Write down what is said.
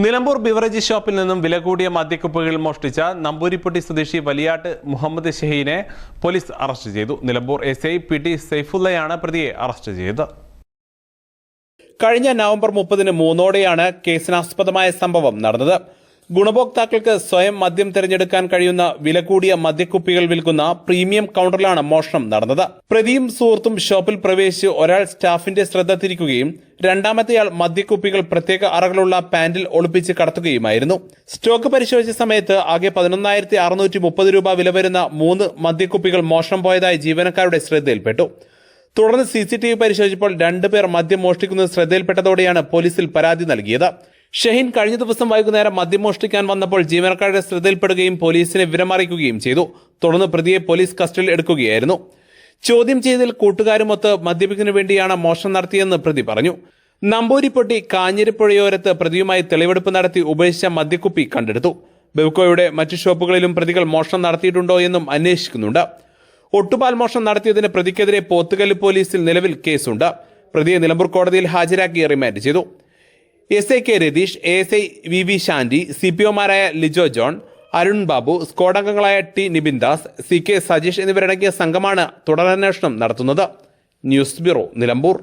Nilambur beverage ഷോപ്പിൽ നിന്നും വില കൂടിയ മദ്യക്കുപ്പുകൾ മോഷ്ടിച്ച നമ്പൂരിപ്പട്ടി സ്വദേശി വലിയാട്ട് മുഹമ്മദ് ഷഹീനെ പോലീസ് അറസ്റ്റ് ചെയ്തു. Nilambur S I P T സൈഫുള്ളയാണ് പ്രതിയെ അറസ്റ്റ് ചെയ്തത്. കഴിഞ്ഞ നവംബർ മുപ്പതിന് മൂന്നോടെയാണ് കേസിനാസ്പദമായ സംഭവം നടന്നത്. ഗുണഭോക്താക്കൾക്ക് സ്വയം മദ്യം തിരഞ്ഞെടുക്കാൻ കഴിയുന്ന വില കൂടിയ മദ്യക്കുപ്പികൾ വിൽക്കുന്ന പ്രീമിയം കൗണ്ടറിലാണ് മോഷണം നടന്നത്. പ്രതിയും സുഹൃത്തും ഷോപ്പിൽ പ്രവേശിച്ച് ഒരാൾ സ്റ്റാഫിന്റെ ശ്രദ്ധ തിരിക്കുകയും രണ്ടാമത്തെയാൾ മദ്യക്കുപ്പികൾ പ്രത്യേക അറകളുള്ള പാന്റിൽ ഒളിപ്പിച്ച് കടത്തുകയുമായിരുന്നു. സ്റ്റോക്ക് പരിശോധിച്ച സമയത്ത് ആകെ പതിനൊന്നായിരത്തി അറുന്നൂറ്റി മുപ്പത് രൂപ വില വരുന്ന മൂന്ന് മദ്യക്കുപ്പികൾ മോഷണം പോയതായി ജീവനക്കാരുടെ ശ്രദ്ധയിൽപ്പെട്ടു. തുടർന്ന് സി സി ടി വി പരിശോധിച്ചപ്പോൾ രണ്ടുപേർ മദ്യം മോഷ്ടിക്കുന്നത് ശ്രദ്ധയിൽപ്പെട്ടതോടെയാണ് പോലീസിൽ പരാതി നൽകിയത്. ഷഹീൻ കഴിഞ്ഞ ദിവസം വൈകുന്നേരം മദ്യം മോഷ്ടിക്കാൻ വന്നപ്പോൾ ജീവനക്കാരുടെ ശ്രദ്ധയിൽപ്പെടുകയും പോലീസിനെ വിവരമറിയിക്കുകയും ചെയ്തു. തുടർന്ന് പ്രതിയെ പോലീസ് കസ്റ്റഡിയിൽ എടുക്കുകയായിരുന്നു. ചോദ്യം ചെയ്തതിൽ കൂട്ടുകാരുമൊത്ത് മദ്യപിക്കുന്നതിനു വേണ്ടിയാണ് മോഷണം നടത്തിയെന്ന് പ്രതി പറഞ്ഞു. നമ്പൂരിപ്പൊട്ടി കാഞ്ഞിരപ്പുഴയോരത്ത് പ്രതിയുമായി തെളിവെടുപ്പ് നടത്തി ഉപേക്ഷിച്ച മദ്യക്കുപ്പി കണ്ടെടുത്തു. ബെവ്കോയുടെ മറ്റു ഷോപ്പുകളിലും പ്രതികൾ മോഷണം നടത്തിയിട്ടുണ്ടോ എന്നും അന്വേഷിക്കുന്നുണ്ട്. ഒട്ടുപാൽ മോഷണം നടത്തിയതിന് പ്രതിക്കെതിരെ പോത്തുകല്ല് പോലീസിൽ നിലവിൽ കേസുണ്ട്. പ്രതിയെ നിലമ്പൂർ കോടതിയിൽ ഹാജരാക്കി റിമാൻഡ് ചെയ്തു. S A K Ratheesh A S I V V Shanthi C P ഒമാരായ Lijo John Arun Babu സ്ക്വാഡംഗങ്ങളായ T Nibin Das C K Sajeesh എന്നിവരടങ്ങിയ സംഘമാണ് തുടരന്വേഷണം നടത്തുന്നത്. News bureau Nilambur.